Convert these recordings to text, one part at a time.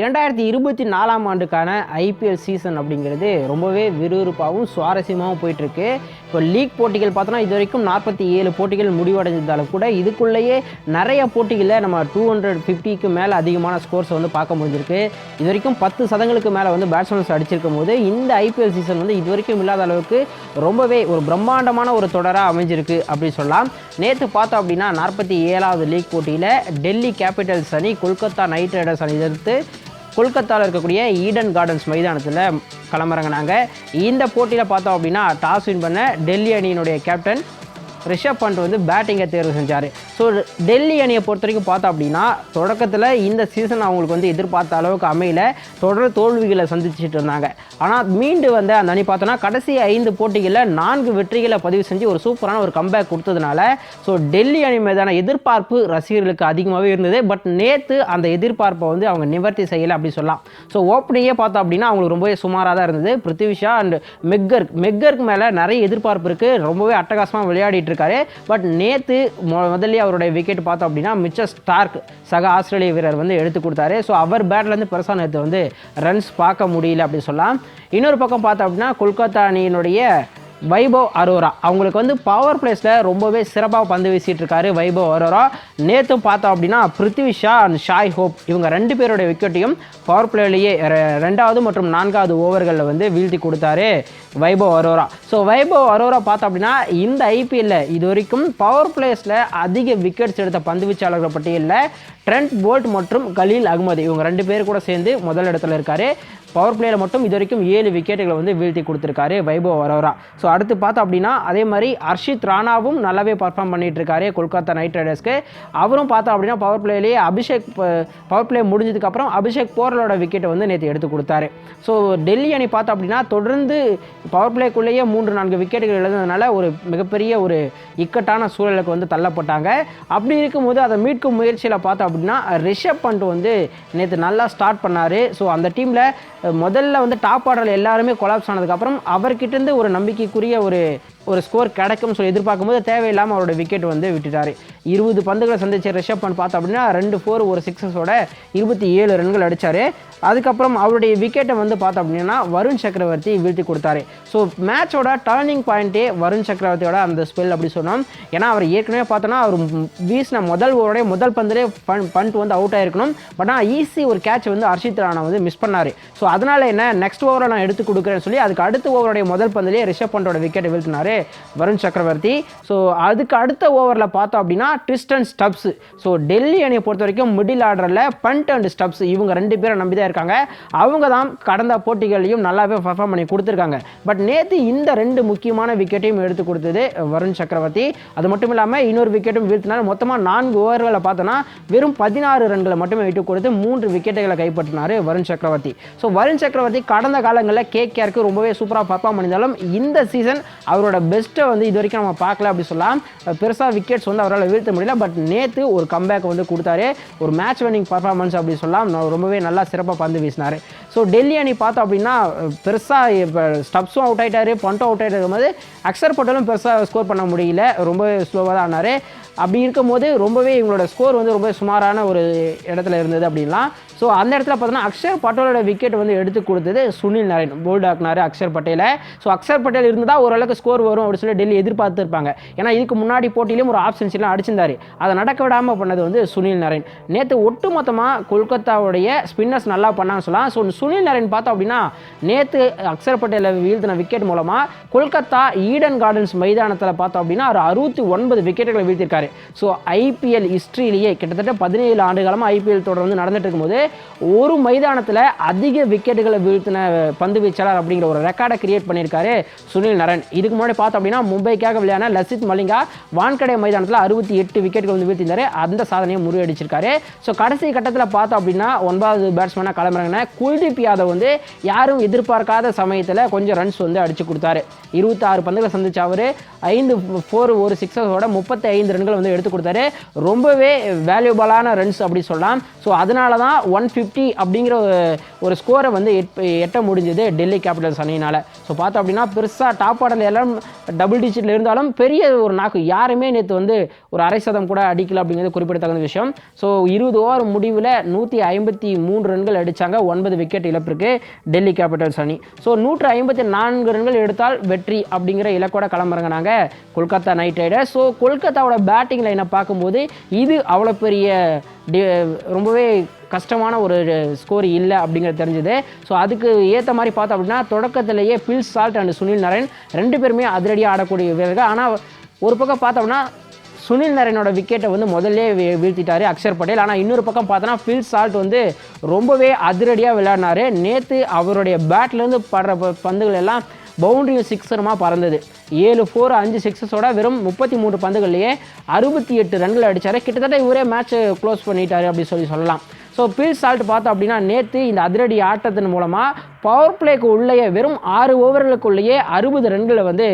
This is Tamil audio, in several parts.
இரண்டாயிரத்தி இருபத்தி நாலாம் ஆண்டுக்கான ஐபிஎல் சீசன் அப்படிங்கிறது ரொம்பவே விறுவிறுப்பாகவும் சுவாரஸ்யமாகவும் போயிட்டுருக்கு. இப்போ லீக் போட்டிகள் பார்த்தோன்னா இது வரைக்கும் நாற்பத்தி ஏழு போட்டிகள் முடிவடைஞ்சிருந்தாலும் கூட இதுக்குள்ளேயே நிறைய போட்டிகளில் நம்ம டூ ஹண்ட்ரட் ஃபிஃப்டிக்கு மேலே அதிகமான ஸ்கோர்ஸ் வந்து பார்க்க முடிஞ்சிருக்கு. இது வரைக்கும் பத்து சதங்களுக்கு மேலே வந்து பேட்ஸ்மேன்ஸ் அடிச்சிருக்கும் போது இந்த ஐபிஎல் சீசன் வந்து இது வரைக்கும் இல்லாத அளவுக்கு ரொம்பவே ஒரு பிரம்மாண்டமான ஒரு தொடராக அமைஞ்சிருக்கு அப்படின்னு சொல்லலாம். நேற்று பார்த்தோம் அப்படின்னா நாற்பத்தி ஏழாவது லீக் போட்டியில் டெல்லி கேபிட்டல்ஸ் அணி கொல்கத்தா நைட் ரைடர்ஸ் அணி எதிர்த்து கொல்கத்தாவில் இருக்கக்கூடிய ஈடன் கார்டன்ஸ் மைதானத்தில் களமிறங்கினாங்க. இந்த போட்டியில் பார்த்தோம் அப்படின்னா டாஸ் வின் பண்ண டெல்லி அணியினுடைய கேப்டன் ரிஷப் பண்ட் வந்து பேட்டிங்கை தேர்வு செஞ்சார். ஸோ டெல்லி அணியை பொறுத்த வரைக்கும் பார்த்தோம் அப்படின்னா தொடக்கத்தில் இந்த சீசன் அவங்களுக்கு வந்து எதிர்பார்த்த அளவுக்கு அமையல. தொடர் தோல்விகளை சந்திச்சுட்டு இருந்தாங்க. ஆனால் மீண்டு வந்த அந்த அணி பார்த்தோன்னா கடைசி ஐந்து போட்டிகளில் நான்கு வெற்றிகளை பதிவு செஞ்சு ஒரு சூப்பரான ஒரு கம்பேக் கொடுத்ததுனால ஸோ டெல்லி அணி மீதான எதிர்பார்ப்பு ரசிகர்களுக்கு அதிகமாகவே இருந்தது. பட் நேற்று அந்த எதிர்பார்ப்பை வந்து அவங்க நிவர்த்தி செய்யலை அப்படி சொல்லலாம். ஸோ ஓப்பனிங்கே பார்த்தோம் அப்படின்னா அவங்களுக்கு ரொம்பவே சுமாராக தான் இருந்தது. பிருத்திவிஷா அண்ட் மெக்கர்க் மெக்கர்க் மேலே நிறைய எதிர்பார்ப்பு இருக்குது ரொம்பவே அட்டகாசமாக விளையாடிட்டு இருக்காரு பட் நேற்று முதல்ல அவருடைய விக்கெட் பார்த்தோம் அப்படின்னா மிச்ச ஸ்டார்க் சக ஆஸ்திரேலிய வீரர் வந்து எடுத்து கொடுத்தாரு. ஸோ அவர் பேட்லேருந்து பெருசாக நேற்று வந்து ரன்ஸ் பார்க்க முடியல அப்படின்னு சொல்லலாம். இன்னொரு பக்கம் பார்த்தோம் அப்படின்னா கொல்கத்தா அணியினுடைய வைபவ் அரோரா. அவங்களுக்கு வந்து பவர் பிளேஸில் ரொம்பவே சிறப்பாக பந்து வீசிட்டு இருக்காரு வைபவ் அரோரா. நேற்று பார்த்தோம் அப்படின்னா Prithvi Shaw and Shai Hope. இவங்க ரெண்டு பேருடைய விக்கெட்டையும் பவர் பிளேலேயே ரெண்டாவது மற்றும் நான்காவது ஓவர்களில் வந்து வீழ்த்தி கொடுத்தாரு வைபவ் அரோரா. ஸோ வைபவ் அரோரா பார்த்தோம் அப்படின்னா இந்த ஐபிஎல்ல இது வரைக்கும் பவர் பிளேஸில் அதிக விக்கெட்ஸ் எடுத்த பந்து வீச்சாளர்கள் பட்டியலில் ட்ரெண்ட் போல்ட் மற்றும் கலீல் அகமது இவங்க ரெண்டு பேர் கூட சேர்ந்து முதல் இடத்துல இருக்காரு. பவர் பிளேயில் மட்டும் இது வரைக்கும் ஏழு விக்கெட்டுகளை வந்து வீழ்த்தி கொடுத்துருக்காரு வைபவ் அரோரா. ஸோ அடுத்து பார்த்தோம் அப்படின்னா அதே மாதிரி அர்ஷித் ராணாவும் நல்லாவே பர்ஃபார்ம் பண்ணிட்டு இருக்காரு கொல்கத்தா நைட் ரைடர்ஸ்க்கு அவரும் பார்த்தோம் அப்படின்னா பவர் பிளேலேயே அபிஷேக் பவர் பிளே முடிஞ்சதுக்கப்புறம் அபிஷேக் போரலோட விக்கெட்டை வந்து நேற்று எடுத்து கொடுத்தாரு. ஸோ டெல்லி அணி பார்த்தோம் அப்படின்னா தொடர்ந்து பவர் பிளேக்குள்ளேயே மூன்று நான்கு விக்கெட்டுகள் எழுதுனதுனால ஒரு மிகப்பெரிய ஒரு இக்கட்டான சூழலுக்கு வந்து தள்ளப்பட்டாங்க. அப்படி இருக்கும்போது அதை மீட்கும் முயற்சியில் பார்த்தோம் அப்படின்னா ரிஷப் பண்ட் வந்து நேற்று நல்லா ஸ்டார்ட் பண்ணார். ஸோ அந்த டீமில் முதல்ல வந்து டாப் ஆர்டரில் எல்லாருமே கொலாப்ஸ் ஆனதுக்கப்புறம் அவர்கிட்டேருந்து ஒரு நம்பிக்கைக்குரிய ஒரு ஒரு ஸ்கோர் கிடைக்கும்னு சொல்லி எதிர்பார்க்கும்போது தேவையில்லாமல் அவரோட விக்கெட் வந்து விட்டுட்டார். இருபது பந்துகளை சந்திச்ச ரிஷப் பண்ட் பார்த்தோம் அப்படின்னா ரெண்டு ஃபோர் ஒரு சிக்ஸஸோட இருபத்தி ஏழு ரன்கள் அடித்தார் அதுக்கப்புறம் அவருடைய விக்கெட்டை வந்து பார்த்தோம் அப்படின்னா வருண் சக்கரவர்த்தி வீழ்த்தி கொடுத்தாரு. ஸோ மேட்சோட டர்னிங் பாயிண்ட்டே வருண் சக்கரவர்த்தியோட அந்த ஸ்பெல் அப்படி சொன்னோம். ஏன்னா அவர் ஏற்கனவே பார்த்தோன்னா அவர் வீசின முதல் ஓவருடைய முதல் பந்திலே பண்ட் பண்ட் வந்து அவுட் ஆகிருக்கணும் பட் ஆனால் ஈஸி ஒரு கேட்ச் வந்து ஹர்ஷித் ராணா வந்து மிஸ் பண்ணார். ஸோ அதனால் என்ன நெக்ஸ்ட் ஓவரை நான் எடுத்து கொடுக்குறேன்னு சொல்லி அதுக்கு அடுத்த ஓவருடைய முதல் பந்திலே ரிஷப் பண்டோட விக்கெட்டை வீழ்த்தினார். வருண் சக்கரவர்த்தி. ஸோ அதுக்கு அடுத்த ஓவரில் பார்த்தோம் அப்படின்னா twist and Stubbs so Delhi அணியை பொறுத்த வரைக்கும் மிடில் ஆர்டரில் பண்ட் அண்ட் ஸ்டப்ஸ் இவங்க ரெண்டு பேரும் நம்பி தான் இருக்காங்க. அவங்க தான் கடந்த போட்டிகளையும் நல்லாவே பர்ஃபார்ம் பண்ணி கொடுத்துருக்காங்க. பட் நேற்று இந்த ரெண்டு முக்கியமான விக்கெட்டையும் எடுத்து கொடுத்தது வருண் சக்கரவர்த்தி. அது மட்டும் இல்லாமல் இன்னொரு விக்கெட்டும் வீழ்த்தினார் மொத்தமாக நான்கு ஓவர்களை பார்த்தோன்னா வெறும் பதினாறு ரன்களை மட்டுமே விட்டு கொடுத்து மூன்று விக்கெட்டுகளை கைப்பற்றினார் வருண் சக்கரவர்த்தி. ஸோ வருண் சக்கரவர்த்தி கடந்த காலங்களில் கேகேஆருக்கு ரொம்பவே சூப்பராக பர்ஃபார்ம் பண்ணியிருந்தாலும் இந்த சீசன் அவரோட பெஸ்ட்டை வந்து இது வரைக்கும் நம்ம பார்க்கல அப்படி சொல்லலாம். பெருசாக விக்கெட்ஸ் வந்து அவரால் வீழ்த்த முடியல. பட் நேற்று ஒரு கம்பேக் வந்து கொடுத்தாரு. ஒரு மேட்ச் வின்னிங் பர்ஃபார்மன்ஸ் அப்படி சொல்லலாம். நான் ரொம்பவே நல்லா சிறப்பாக பந்து வீசினார். ஸோ டெல்லி அணி பார்த்தோம் அப்படின்னா பெருசாக இப்போ ஸ்டப்ஸும் அவுட் ஆகிட்டாரு பண்ட்டும் அவுட் ஆகிட்டு போது அக்சர் பட்டலும் பெருசாக ஸ்கோர் பண்ண முடியல. ரொம்ப ஸ்லோவாக தான் ஆனார். அப்படி இருக்கும்போது ரொம்பவே இவங்களோட ஸ்கோர் வந்து ரொம்ப சுமாரான ஒரு இடத்துல இருந்தது அப்படின்லாம் ஸோ அந்த இடத்துல பார்த்தோன்னா அக்ஷர் பட்டேலோட விக்கெட் வந்து எடுத்து கொடுத்தது சுனில் நரேன் போல்ட் ஆக்குனாரு அக்ஷர் பட்டேலை. ஸோ அக்ஷர் பட்டேல் இருந்தால் ஓரளவுக்கு ஸ்கோர் வரும் அப்படின்னு சொல்லி டெல்லி எதிர்பார்த்துருப்பாங்க. ஏன்னா இதுக்கு முன்னாடி போட்டியிலும் ஒரு ஆப் சென்ச்சுரிலாம் அடிச்சிருந்தார். அதை நடக்க விடாமல் பண்ணது வந்து சுனில் நரேன் நேற்று ஒட்டு மொத்தமாக கொல்கத்தாவுடைய ஸ்பின்னர்ஸ் நல்லா பண்ணாங்கன்னு சொல்லலாம். ஸோ சுனில் நரேன் பார்த்தோம் அப்படின்னா நேற்று அக்ஷர் பட்டேலை வீழ்த்தின விக்கெட் மூலமாக கொல்கத்தா ஈடன் கார்டன்ஸ் மைதானத்தில் பார்த்தோம் அப்படின்னா ஒரு அறுபத்தி ஒன்பது விக்கெட்டுகளை வீழ்த்திருக்காரு. ஸோ ஐபிஎல் ஹிஸ்ட்ரியிலேயே கிட்டத்தட்ட பதினேழு ஆண்டு காலமாக ஐபிஎல் தொடர் வந்து நடந்துட்டு இருக்கும்போது ஒரு மைதானத்தில் அதிக விக்கெட்டுகளை வீழ்த்தின பந்து வீச்சாளர் அப்படிங்கிற ஒரு ரெக்கார்டை கிரியேட் பண்ணியிருக்காரு சுனில் நரன். இதுக்கு முன்னாடி பார்த்தோம் அப்படின்னா மும்பைக்காக விளையாடின லசித் மலிங்கா வான்கடை மைதானத்தில் அறுபத்தி எட்டு விக்கெட்டுகள் வந்து வீழ்த்திருந்தாரு அந்த சாதனையை முறியடிச்சிருக்காரு. ஸோ கடைசி கட்டத்தில் பார்த்தோம் அப்படின்னா ஒன்பதாவது பேட்ஸ்மேனாக களமிறங்கின குல்தீப் யாதவ் வந்து யாரும் எதிர்பார்க்காத சமயத்தில் கொஞ்சம் ரன்ஸ் வந்து அடிச்சு கொடுத்தாரு. இருபத்தாறு பந்துகளை சந்திச்ச அவர் ஐந்து ஃபோர் ஒரு சிக்ஸஸோட முப்பத்தி ஐந்து ரன்களை ரன்கள் வந்து எடுத்து கொடுத்தாரு. ரொம்பவே வேல்யூபலான ரன்ஸ் அப்படி சொல்லலாம். ஸோ அதனால தான் ஒன் ஃபிஃப்டி அப்படிங்கிற ஒரு- ஸ்கோரை வந்து எட்- எட்ட முடிஞ்சது டெல்லி கேபிட்டல்ஸ் அணியினால். ஸோ பார்த்தோம் அப்படின்னா பெருசாக டாப் ஆர்டரில் எல்லாம் டபுள் டிஜிட்டில் இருந்தாலும் பெரிய ஒரு நாக்கு. யாருமே நேற்று வந்து ஒரு அரை சதம் கூட அடிக்கல அப்படிங்கிறது குறிப்பிடத்தகுந்த விஷயம். ஸோ இருபது ஓவர் முடிவில் நூற்றி ஐம்பத்தி மூன்று ரன்கள் அடித்தாங்க ஒன்பது விக்கெட் இழப்பிற்கு டெல்லி கேபிட்டல்ஸ் அணி. ஸோ நூற்று ஐம்பத்தி நான்கு ரன்கள் எடுத்தால் வெற்றி அப்படிங்கிற இலக்கோட களமிறங்கினாங்க கொல்கத்தா நைட் ரைடர்ஸ். ஸோ கொல்கத்தாவோட பேட் ஸ்டார்டிங் லைனை பார்க்கும்போது இது அவ்வளோ பெரிய ரொம்பவே கஷ்டமான ஒரு ஸ்கோர் இல்லை அப்படிங்கிறது தெரிஞ்சுது. ஸோ அதுக்கு ஏற்ற மாதிரி பார்த்தோம் அப்படின்னா தொடக்கத்திலேயே Phil Salt and Sunil Narine ரெண்டு பேருமே அதிரடியாக ஆடக்கூடிய வீரர்கள். ஆனால் ஒரு பக்கம் பார்த்தோம்னா சுனில் நரேனோட விக்கெட்டை வந்து முதல்ல வீழ்த்திட்டார் அக்ஷர் பட்டேல். ஆனால் இன்னொரு பக்கம் பார்த்தோன்னா ஃபில் சால்ட் வந்து ரொம்பவே அதிரடியாக விளையாடினார். நேற்று அவருடைய பேட்லேருந்து படுற ப- பந்துகள் எல்லாம் பவுண்டரியும் சிக்ஸருமாக பறந்தது. ஏழு ஃபோர் அஞ்சு சிக்ஸஸோட வெறும் முப்பத்தி மூன்று பந்துகள்லேயே அறுபத்தி எட்டு ரன்கள் அடித்தார் கிட்டத்தட்ட இவரே மேட்ச் க்ளோஸ் பண்ணிட்டார் அப்படின்னு சொல்லி சொல்லலாம். ஸோ பில் சால்ட் பார்த்தோம் அப்படின்னா நேற்று இந்த அதிரடி ஆட்டத்தின் மூலமாக பவர் பிளேக்கு உள்ளேயே வெறும் ஆறு ஓவர்களுக்குள்ளேயே அறுபது ரன்களை வந்து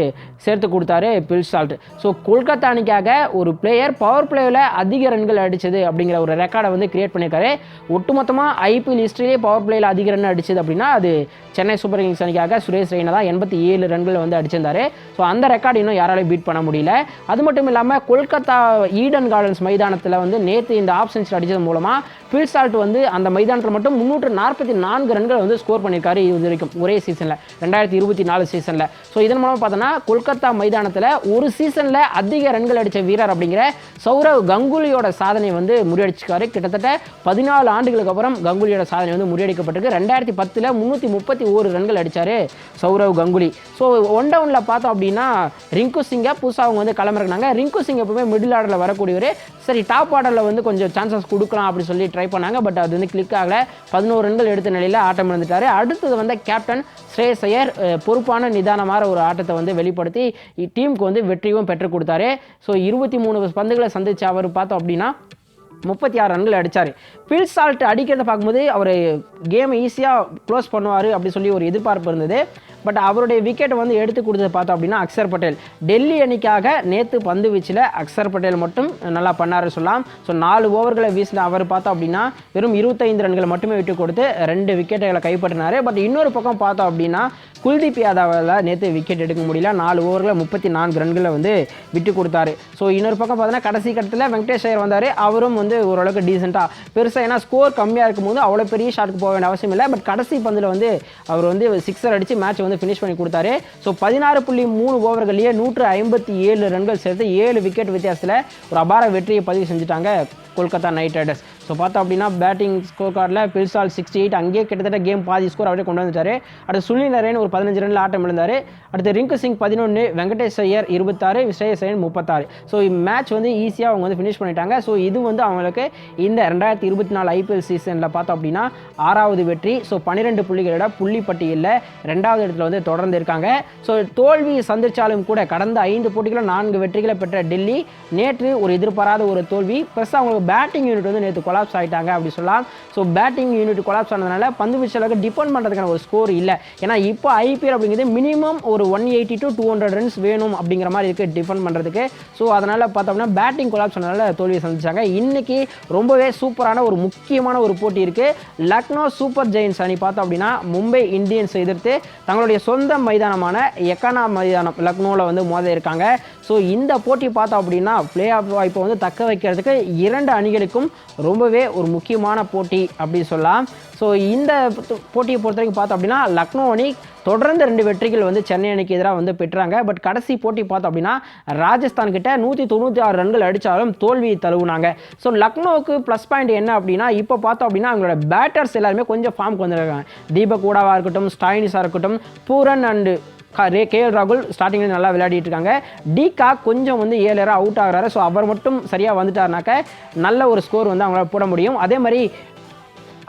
சேர்த்து கொடுத்தாரு பில் சால்ட் ஸோ கொல்கத்தா அணிக்காக ஒரு பிளேயர் பவர் பிளேயில் அதிக ரன்கள் அடித்தது அப்படிங்கிற ஒரு ரெக்கார்டை வந்து கிரியேட் பண்ணியிருக்காரு. ஒட்டுமொத்தமாக ஐபிஎல் ஹிஸ்ட்ரியிலே பவர் பிளேயில் அதிக ரன் அடிச்சது அப்படின்னா அது சென்னை சூப்பர் கிங்ஸ் அணிக்காக சுரேஷ் ரெய்னா தான் எண்பத்தி ஏழு ரன்கள் வந்து அடிச்சிருந்தாரு. ஸோ அந்த ரெக்கார்டு இன்னும் யாராலையும் பீட் பண்ண முடியல. அது மட்டும் இல்லாமல் கொல்கத்தா ஈடன் கார்டன்ஸ் மைதானத்தில் வந்து நேற்று இந்த ஆப்ஷன்ஸ் அடித்தது மூலமாக பில் சால்ட் வந்து அந்த மைதானத்தில் மட்டும் முந்நூற்று நாற்பத்தி நான்கு ரன்கள் வந்து ஸ்கோர் பண்ணியிருக்காரு இது வரைக்கும் ஒரே சீசனில் ரெண்டாயிரத்தி இருபத்தி நாலு சீசனில் ஸோ இதன் மூலமாக பார்த்தோன்னா கொல்கத்தா மைதானத்தில் ஒரு சீசனில் அதிக ரன்கள் அடித்த வீரர் அப்படிங்கிற சௌரவ் கங்குலியோட சாதனை வந்து முறியடிச்சிருக்காரு. கிட்டத்தட்ட பதினாலு ஆண்டுகளுக்கு அப்புறம் கங்குலியோட சாதனை வந்து முறியடிக்கப்பட்டிருக்கு. ரெண்டாயிரத்தி பத்தில் முந்நூற்றி முப்பத்தி ஓரு ரன்கள் அடித்தார் சௌரவ் கங்குலி. ஸோ ஒன் டவுனில் பார்த்தோம் அப்படின்னா ரிங்கு சிங்கை புதுசாக அவங்க வந்து கிளம்புறாங்க ரிங்கு சிங் எப்பவுமே மிடில் ஆர்டரில் வரக்கூடியவர். சரி டாப் ஆர்டரில் வந்து கொஞ்சம் சான்சஸ் கொடுக்கலாம் அப்படின்னு சொல்லி ட்ரை பண்ணாங்க. பட் அது வந்து கிளிக் ஆகல. பதினோரு ரன்கள் எடுத்த நிலையில் ஆட்டம் இழந்துட்டார். அடுத்தது வந்து கேப்டன் ஸ்ரேயஸ் ஐயர் பொறுப்பான நிதானமான ஒரு ஆட்டத்தை வந்து வெளிப்படுத்தி டீமுக்கு வந்து வெற்றியும் பெற்றுக் கொடுத்தாரு. ஸோ இருபத்தி மூணு பந்துகளை சந்தித்து அவர் பார்த்தோம் அப்படின்னா முப்பத்தி ஆறு ரன்கள் அடித்தார் பில் சால்ட் அடிக்கிறத பார்க்கும்போது அவர் கேமை ஈஸியாக க்ளோஸ் பண்ணுவார் அப்படி சொல்லி ஒரு எதிர்பார்ப்பு இருந்தது. பட் அவருடைய விக்கெட்டை வந்து எடுத்து கொடுத்தது பார்த்தோம் அப்படின்னா அக்சர் பட்டேல். டெல்லி அணிக்காக நேற்று பந்து வீச்சில் அக்ஷர் பட்டேல் மட்டும் நல்லா பண்ணார் சொல்லலாம். ஸோ நாலு ஓவர்களை வீசின அவர் பார்த்தோம் அப்படின்னா வெறும் இருபத்தைந்து ரன்களை மட்டுமே விட்டு கொடுத்து ரெண்டு விக்கெட்டுகளை கைப்பற்றினார். பட் இன்னொரு பக்கம் பார்த்தோம் அப்படின்னா குல்தீப் யாதவால் நேற்று விக்கெட் எடுக்க முடியல. நாலு ஓவரில் முப்பத்தி நான்கு ரன்களை வந்து விட்டு கொடுத்தாரு. ஸோ இன்னொரு பக்கம் பார்த்தோன்னா கடைசி கட்டத்தில் வெங்கடேஷ் ஐயர் வந்தார். அவரும் வந்து ஓரளவுக்கு டீசெண்டாக பெருசாக ஏன்னா ஸ்கோர் கம்மியாக இருக்கும்போது அவ்வளோ பெரிய ஷாட்டுக்கு போக வேண்டிய அவசியம் இல்லை. பட் கடைசி பந்தில் வந்து அவர் வந்து சிக்ஸர் அடித்து மேட்ச் வந்து ஃபினிஷ் பண்ணி கொடுத்தாரு. ஸோ பதினாறு புள்ளி மூணு ஓவர்கள்லேயே நூற்று ஐம்பத்தி ஏழு ரன்கள் சேர்த்து ஏழு விக்கெட் வித்தியாசத்தில் ஒரு அபார வெற்றியை பதிவு செஞ்சுட்டாங்க கொல்கத்தா நைட் ரைடர்ஸ். ஸோ பார்த்தோம் அப்படின்னா பேட்டிங் ஸ்கோர் கார்டில் பில்சால் சிக்ஸ்டி எயிட் அங்கேயே கிட்டத்தட்ட கேம் பாதி ஸ்கோர் அவரே கொண்டு வந்துட்டார். அடுத்து சுனில் நரேன் ஒரு பதினஞ்சு ரன்ல ஆட்டம் இழந்தார். அடுத்து ரிங்கு சிங் பதினொன்று வெங்கடேஷ் ஐயர் இருபத்தாறு விஸ்ரேஷ் ஐயன் முப்பத்தாறு. ஸோ மேட்ச் வந்து ஈஸியாக அவங்க வந்து ஃபினிஷ் பண்ணிட்டாங்க. ஸோ இது வந்து அவங்களுக்கு இந்த ரெண்டாயிரத்தி இருபத்தி நாலு ஐபிஎல் சீசனில் பார்த்தோம் அப்படின்னா ஆறாவது வெற்றி. ஸோ பன்னிரெண்டு புள்ளிகளோட புள்ளி பட்டியலில் ரெண்டாவது இடத்துல வந்து தொடர்ந்து இருக்காங்க. ஸோ தோல்வி சந்திச்சாலும் கூட கடந்த ஐந்து போட்டிகளில் நான்கு வெற்றிகளை பெற்ற டெல்லி நேற்று ஒரு எதிர்பாராத ஒரு தோல்வி. ப்ளஸ் அவங்களுக்கு பேட்டிங் யூனிட் வந்து நேற்று கொலாப்ஸ் ஆயிட்டாங்க அப்படி சொல்லலாம். ஸோ பேட்டிங் யூனிட் கொலாப்ஸ் ஆனதுனால பந்து வீச்சலுக்கு டிபெண்ட் பண்ணுறதுக்கான ஒரு ஸ்கோர் இல்லை. ஏன்னா இப்போ ஐபிஎல் அப்படிங்கிறது மினிமம் ஒரு one eighty to two hundred runs வேணும் அப்படிங்கிற மாதிரி இருக்குது டிஃபெண்ட் பண்ணுறதுக்கு ஸோ அதனால் பார்த்தோம்னா பேட்டிங் கொலாப்ஸ் ஆனதுனால தோல்வியை சந்திச்சாங்க. இன்னைக்கு ரொம்பவே சூப்பரான ஒரு முக்கியமான ஒரு போட்டி இருக்குது லக்னோ சூப்பர் ஜெயின்ஸ் அணி பார்த்தோம் அப்படின்னா மும்பை இந்தியன்ஸ் எதிர்த்து தங்களுடைய சொந்த மைதானமான எக்கானா மைதானம் லக்னோவில் வந்து மோத இருக்காங்க. ஸோ இந்த போட்டி பார்த்தோம் அப்படின்னா பிளே ஆஃப் வாய்ப்பை வந்து தக்க வைக்கிறதுக்கு இரண்டு அணிகளுக்கும் ரொம்பவே ஒரு முக்கியமான போட்டி அப்படின்னு சொல்லலாம். ஸோ இந்த போட்டியை பொறுத்த வரைக்கும் பார்த்தோம் அப்படின்னா லக்னோ அணி தொடர்ந்து ரெண்டு வெற்றிகள் வந்து சென்னை அணிக்கு எதிராக வந்து பெற்றாங்க. பட் கடைசி போட்டி பார்த்தோம் அப்படின்னா ராஜஸ்தான் கிட்ட நூற்றி தொண்ணூற்றி ஆறு ரன்கள் அடித்தாலும் தோல்வியை தழுவுனாங்க. ஸோ லக்னோவுக்கு ப்ளஸ் பாயிண்ட் என்ன அப்படின்னா இப்போ பார்த்தோம் அப்படின்னா அவங்களோட பேட்டர்ஸ் எல்லாருமே கொஞ்சம் ஃபார்முக்கு வந்துருக்காங்க. தீபக் கூடாவாக இருக்கட்டும் ஸ்டாயினிஸாக இருக்கட்டும் பூரன் அண்டு ரே கே எல் ராகுல் ஸ்டார்டிங்கில் நல்லா விளையாடிட்டு இருக்காங்க. டிகா கொஞ்சம் வந்து ஏழரை அவுட் ஆகிறாரு. ஸோ அவர் மட்டும் சரியாக வந்துட்டார்னாக்க நல்ல ஒரு ஸ்கோர் வந்து அவங்களால போட முடியும். அதே மாதிரி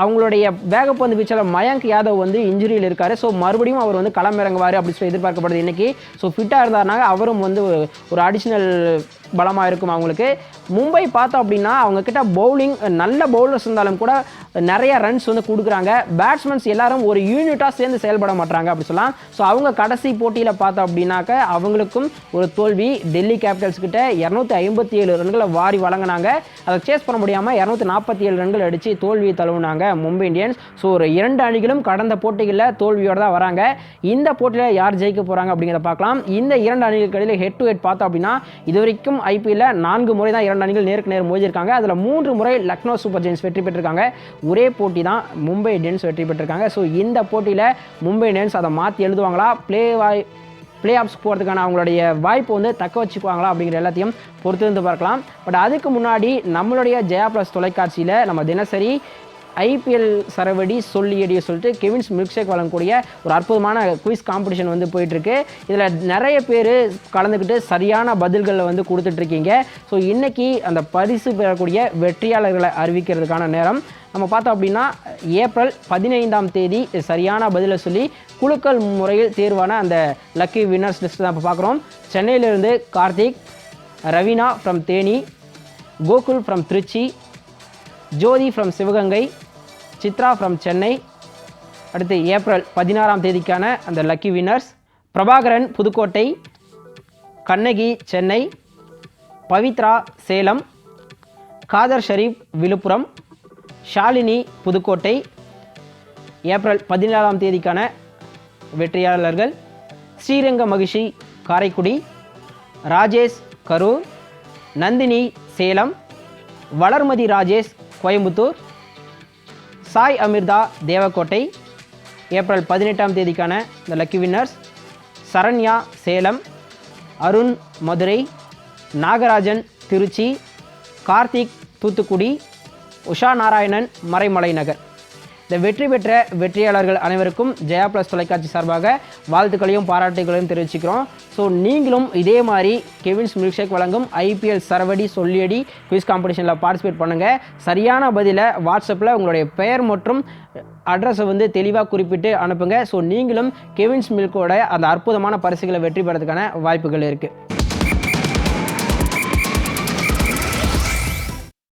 அவங்களுடைய வேகப்பந்து வீச்சாளர் மயங்க் யாதவ் வந்து இன்ஜுரியில் இருக்கார். ஸோ மறுபடியும் அவர் வந்து களமிறங்குவார் அப்படின்னு சொல்லி எதிர்பார்க்கப்படுது இன்றைக்கி ஸோ ஃபிட்டாக இருந்தாருனாங்க அவரும் வந்து ஒரு அடிஷ்னல் பலமாக இருக்கும் அவங்களுக்கு. மும்பை பார்த்தோம் அப்படின்னா அவங்கக்கிட்ட பவுலிங் நல்ல பவுலர்ஸ் இருந்தாலும் கூட நிறைய ரன்ஸ் வந்து கொடுக்குறாங்க. பேட்ஸ்மேன்ஸ் எல்லாரும் ஒரு யூனிட்டாக சேர்ந்து செயல்பட மாட்டாங்க அப்படி சொல்லலாம். ஸோ அவங்க கடைசி போட்டியில் பார்த்தோம் அப்படின்னாக்க அவங்களுக்கும் ஒரு தோல்வி. டெல்லி கேபிட்டல்ஸ் கிட்ட இரநூத்தி ஐம்பத்தி ஏழு ரன்களை வாரி வழங்கினாங்க. அதை சேஸ் பண்ண முடியாமல் இரநூத்தி நாற்பத்தி ஏழு ரன்கள் அடித்து தோல்வியை தழுவுனாங்க மும்பை இந்தியன்ஸ். ஸோ ஒரு இரண்டு அணிகளும் கடந்த போட்டிகளில் தோல்வியோடு தான் வராங்க. இந்த போட்டியில் யார் ஜெயிக்க போகிறாங்க அப்படிங்கிறத பார்க்கலாம். இந்த இரண்டு அணிகளுக்கு இடையில் ஹெட் டு ஹெட் பார்த்தோம் அப்படின்னா இது வரைக்கும் ஐபிஎல்ல நான்கு முறை தான் இரண்டு அணிகள் நேருக்கு நேர் மோதிருக்காங்க அதில் மூன்று முறை லக்னோ சூப்பர் ஜெயின்ஸ் வெற்றி பெற்றிருக்காங்க. ஒரே போட்டி தான் மும்பை இண்டியன்ஸ் வெற்றி பெற்றிருக்காங்க. ஸோ இந்த போட்டியில் மும்பை இண்டியன்ஸ் அதை மாற்றி எழுதுவாங்களா? ப்ளே வாய் ப்ளே ஆஃப்ஸ் போகிறதுக்கான அவங்களுடைய வாய்ப்பு வந்து தக்க வச்சுக்குவாங்களா அப்படிங்கிற எல்லாத்தையும் பொறுத்து இருந்து பார்க்கலாம். பட் அதுக்கு முன்னாடி நம்மளுடைய ஜெயா ப்ளஸ் தொலைக்காட்சியில் நம்ம தினசரி ஐபிஎல் சரவடி சொல்லியடி சொல்லிட்டு கெவின்ஸ் மில்க் ஷேக் வழங்கக்கூடிய ஒரு அற்புதமான குயிஸ் காம்படிஷன் வந்து போயிட்டுருக்கு. இதில் நிறைய பேர் கலந்துக்கிட்டு சரியான பதில்களை வந்து கொடுத்துட்ருக்கீங்க. ஸோ இன்றைக்கி அந்த பரிசு பெறக்கூடிய வெற்றியாளர்களை அறிவிக்கிறதுக்கான நேரம். நம்ம பார்த்தோம் அப்படின்னா ஏப்ரல் பதினைந்தாம் தேதி சரியான பதிலை சொல்லி குலுக்கல் முறையில் தேர்வான அந்த லக்கி வின்னர்ஸ் லிஸ்ட் தான் இப்போ பார்க்குறோம். சென்னையிலிருந்து Karthik Raveena from Theni Gokul from Trichy Jyothi from Sivaganga Chitra from Chennai. அடுத்து ஏப்ரல் பதினாறாம் தேதிக்கான அந்த lucky winners Prabhakaran Pudukkottai Kannagi Chennai Pavithra Salem Kader Sharif Villupuram Shalini Pudukkottai. April பதினேழாம் தேதிக்கான வெற்றியாளர்கள் ஸ்ரீரங்க மகிஷி காரைக்குடி ராஜேஷ் கரூர் நந்தினி சேலம் வளர்மதி ராஜேஷ் கோயம்புத்தூர் சாய் அமிர்தா தேவக்கோட்டை ஏப்ரல் பதினெட்டாம் தேதிக்கான இந்த லக்கி வின்னர்ஸ் சரண்யா சேலம் அருண் மதுரை நாகராஜன் திருச்சி கார்த்திக் தூத்துக்குடி உஷா நாராயணன் மறைமலை நகர். இந்த வெற்றி பெற்ற வெற்றியாளர்கள் அனைவருக்கும் ஜெயா ப்ளஸ் தொலைக்காட்சி சார்பாக வாழ்த்துக்களையும் பாராட்டுகளையும் தெரிவிச்சுக்கிறோம். ஸோ நீங்களும் இதே மாதிரி கெவின்ஸ் மில்க் ஷேக் வழங்கும் ஐபிஎல் சரவடி சொல்லியடி குவிஸ் காம்படிஷனில் பார்ட்டிசிபேட் பண்ணுங்கள் சரியான பதிலை வாட்ஸ்அப்பில் உங்களுடைய பெயர் மற்றும் அட்ரஸை வந்து தெளிவாக குறிப்பிட்டு அனுப்புங்க. ஸோ நீங்களும் கெவின்ஸ் மில்கோட அந்த அற்புதமான பரிசுகளை வெற்றி பெறதுக்கான வாய்ப்புகள் இருக்குது